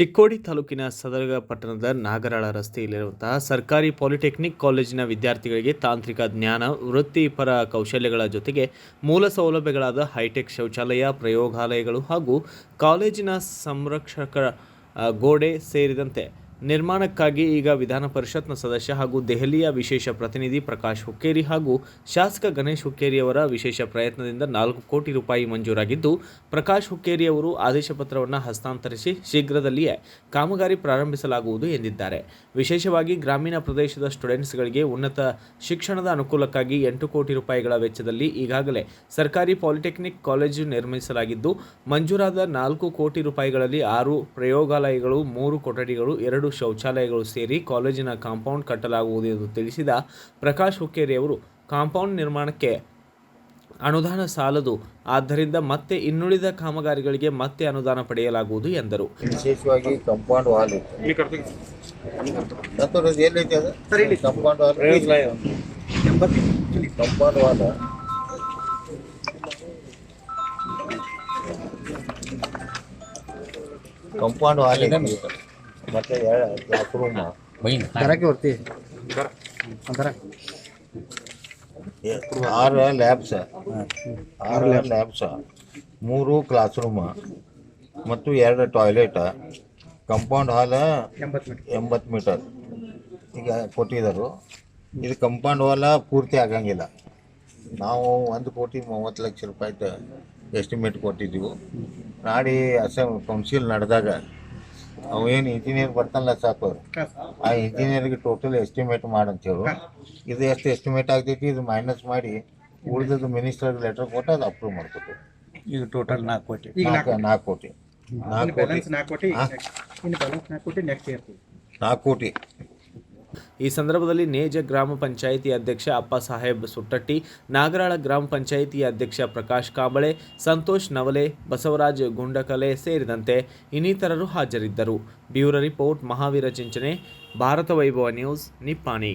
ಚಿಕ್ಕೋಡಿ ತಾಲೂಕಿನ ಸದರಗ ಪಟ್ಟಣದ ನಾಗರಾಳ ರಸ್ತೆಯಲ್ಲಿರುವಂತಹ ಸರ್ಕಾರಿ ಪಾಲಿಟೆಕ್ನಿಕ್ ಕಾಲೇಜಿನ ವಿದ್ಯಾರ್ಥಿಗಳಿಗೆ ತಾಂತ್ರಿಕ ಜ್ಞಾನ, ವೃತ್ತಿಪರ ಕೌಶಲ್ಯಗಳ ಜೊತೆಗೆ ಮೂಲ ಸೌಲಭ್ಯಗಳಾದ ಹೈಟೆಕ್ ಶೌಚಾಲಯ, ಪ್ರಯೋಗಾಲಯಗಳು ಹಾಗೂ ಕಾಲೇಜಿನ ಸಂರಕ್ಷಕ ಗೋಡೆ ಸೇರಿದಂತೆ ನಿರ್ಮಾಣಕ್ಕಾಗಿ ಈಗ ವಿಧಾನ ಪರಿಷತ್ನ ಸದಸ್ಯ ಹಾಗೂ ದೆಹಲಿಯ ವಿಶೇಷ ಪ್ರತಿನಿಧಿ ಪ್ರಕಾಶ್ ಹುಕ್ಕೇರಿ ಹಾಗೂ ಶಾಸಕ ಗಣೇಶ್ ಹುಕ್ಕೇರಿಯವರ ವಿಶೇಷ ಪ್ರಯತ್ನದಿಂದ ನಾಲ್ಕು ಕೋಟಿ ರೂಪಾಯಿ ಮಂಜೂರಾಗಿದ್ದು, ಪ್ರಕಾಶ್ ಹುಕ್ಕೇರಿಯವರು ಆದೇಶ ಪತ್ರವನ್ನು ಹಸ್ತಾಂತರಿಸಿ ಶೀಘ್ರದಲ್ಲಿಯೇ ಕಾಮಗಾರಿ ಪ್ರಾರಂಭಿಸಲಾಗುವುದು ಎಂದಿದ್ದಾರೆ. ವಿಶೇಷವಾಗಿ ಗ್ರಾಮೀಣ ಪ್ರದೇಶದ ಸ್ಟೂಡೆಂಟ್ಸ್ಗಳಿಗೆ ಉನ್ನತ ಶಿಕ್ಷಣದ ಅನುಕೂಲಕ್ಕಾಗಿ ಎಂಟು ಕೋಟಿ ರೂಪಾಯಿಗಳ ವೆಚ್ಚದಲ್ಲಿ ಈಗಾಗಲೇ ಸರ್ಕಾರಿ ಪಾಲಿಟೆಕ್ನಿಕ್ ಕಾಲೇಜು ನಿರ್ಮಿಸಲಾಗಿದ್ದು, ಮಂಜೂರಾದ ನಾಲ್ಕು ಕೋಟಿ ರೂಪಾಯಿಗಳಲ್ಲಿ ಆರು ಪ್ರಯೋಗಾಲಯಗಳು, ಮೂರು ಕೊಠಡಿಗಳು, ಎರಡು ಶೌಚಾಲಯಗಳು ಸೇರಿ ಕಾಲೇಜಿನ ಕಾಂಪೌಂಡ್ ಕಟ್ಟಲಾಗುವುದು ಎಂದು ತಿಳಿಸಿದ ಪ್ರಕಾಶ್ ಹುಕ್ಕೇರಿಯವರು ಕಾಂಪೌಂಡ್ ನಿರ್ಮಾಣಕ್ಕೆ ಅನುದಾನ ಸಾಲದು. ಆದ್ದರಿಂದ ಮತ್ತೆ ಇನ್ನುಳಿದ ಕಾಮಗಾರಿಗಳಿಗೆ ಮತ್ತೆ ಅನುದಾನ ಪಡೆಯಲಾಗುವುದು ಎಂದರು. ವಿಶೇಷವಾಗಿ compound wall compound wall compound wall compound wall ಐತಿ ಮತ್ತೆ ಎರಡು ಕ್ಲಾಸ್ ರೂಮ್ ಕರಕ್ಕೆ ಬರ್ತಿ. ಒಂಥರ ಆರು ಲ್ಯಾಬ್ಸ. ಆರು ಲ್ಯಾಬ್ಸ. ಮೂರು ಕ್ಲಾಸ್ ರೂಮ್ ಮತ್ತು ಎರಡು ಟಾಯ್ಲೆಟ್ ಕಂಪೌಂಡ್ ಹಾಲ್ ಎಂಬತ್ತು ಮೀಟರ್. ಎಂಬತ್ತು ಮೀಟರ್. ಈಗ ಕೊಟ್ಟಿದ್ದರು. ಇದು ಕಂಪೌಂಡ್ ಹಾಲ ಪೂರ್ತಿ ಆಗಂಗಿಲ್ಲ. ನಾವು ಒಂದು ಕೋಟಿ ಮೂವತ್ತು ಲಕ್ಷ ರೂಪಾಯಿ ಎಸ್ಟಿಮೇಟ್ ಕೊಟ್ಟಿದ್ದೀವಿ. ನಾಡಿ ಅಸೆಂಬ್ ಕೌನ್ಸಿಲ್ ನಡೆದಾಗ ಅವು ಏನ್ ಇಂಜಿನಿಯರ್ ಬರ್ತಾನಲ್ಲ ಸಾಕು ಆ ಇಂಜಿನಿಯರ್ಗೆ ಟೋಟಲ್ ಎಸ್ಟಿಮೇಟ್ ಮಾಡಂತೇಳು. ಇದು ಎಷ್ಟು ಎಸ್ಟಿಮೇಟ್ ಆಗ್ತೈತಿ ಇದು ಮೈನಸ್ ಮಾಡಿ ಉಳಿದದ್ದು ಮಿನಿಸ್ಟರ್ ಲೆಟರ್ ಕೊಟ್ಟು ಅದು ಅಪ್ರೂವ್ ಮಾಡ್ಕೊಟ್ಟು. ಈಗ ಟೋಟಲ್ ನಾಲ್ಕು ಕೋಟಿ. ನಾಲ್ಕು ಕೋಟಿ. ನಾಲ್ಕು ಕೋಟಿ ನಾಲ್ಕು ಕೋಟಿ ನಾಲ್ಕು ಕೋಟಿ. ಈ ಸಂದರ್ಭದಲ್ಲಿ ನೇಜ ಗ್ರಾಮ ಪಂಚಾಯಿತಿ ಅಧ್ಯಕ್ಷ ಅಪ್ಪ ಸಾಹೇಬ್ ಸುಟ್ಟಟ್ಟಿ, ನಾಗರಾಳ ಗ್ರಾಮ ಪಂಚಾಯಿತಿ ಅಧ್ಯಕ್ಷ ಪ್ರಕಾಶ್ ಕಾಂಬಳೆ, ಸಂತೋಷ್ ನವಲೆ, ಬಸವರಾಜ್ ಗುಂಡಕಲೆ ಸೇರಿದಂತೆ ಇನ್ನಿತರರು ಹಾಜರಿದ್ದರು. Bureau report, Mahaveer Chinchane, Bharat Vaibhav news, Nippani.